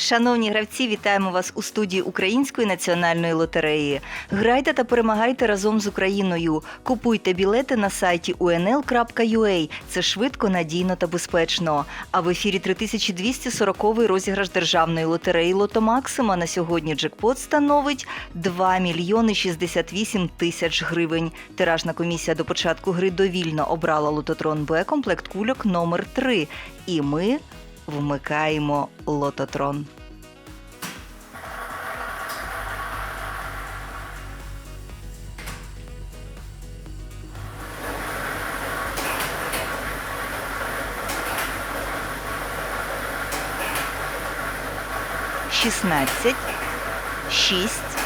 Шановні гравці, вітаємо вас у студії Української національної лотереї. Грайте та перемагайте разом з Україною. Купуйте білети на сайті unl.ua. Це швидко, надійно та безпечно. А в ефірі 3240-й розіграш державної лотереї Лото Максима на сьогодні джекпот становить 2 мільйони 68 тисяч гривень. Тиражна комісія до початку гри довільно обрала лототрон Б комплект кульок номер 3 І ми вмикаємо лототрон. Шістнадцять, шість,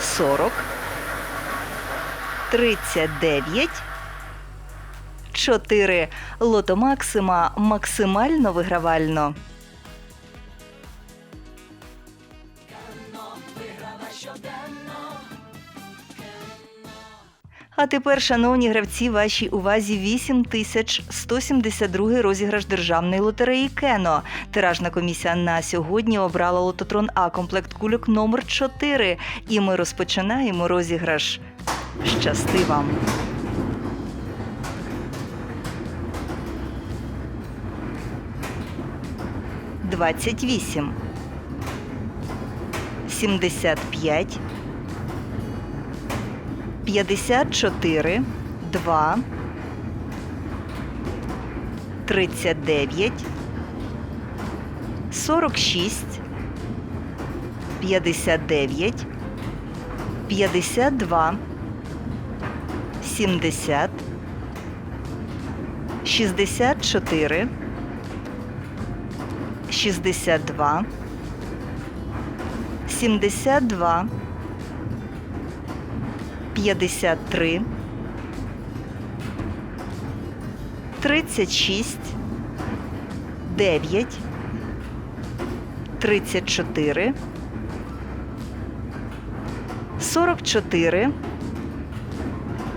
сорок, тридцять дев'ять. 4. Лото Максима максимально вигравально. А тепер, шановні гравці, вашій увазі 8172 розіграш державної лотереї Кено. Тиражна комісія на сьогодні обрала лототрон А комплект кульок номер 4 І ми розпочинаємо розіграш. Щасти вам! 28, 75, 54, 2, 39, 46, 59, 52, 70, 64, 62, 72, 53, 36, 9, 34, 44,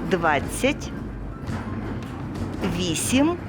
20, 8,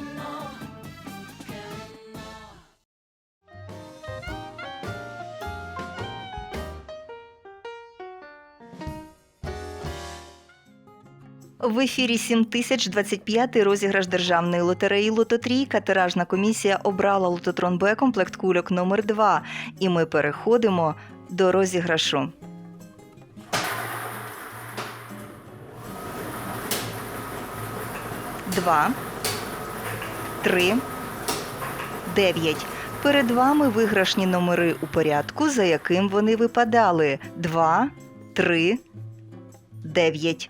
В ефірі 7025 розіграш державної лотереї Лототрійка. Тиражна комісія обрала лототрон Б комплект кульок номер 2 І ми переходимо до розіграшу. Два, три, дев'ять. Перед вами виграшні номери у порядку, за яким вони випадали. Два, три, дев'ять.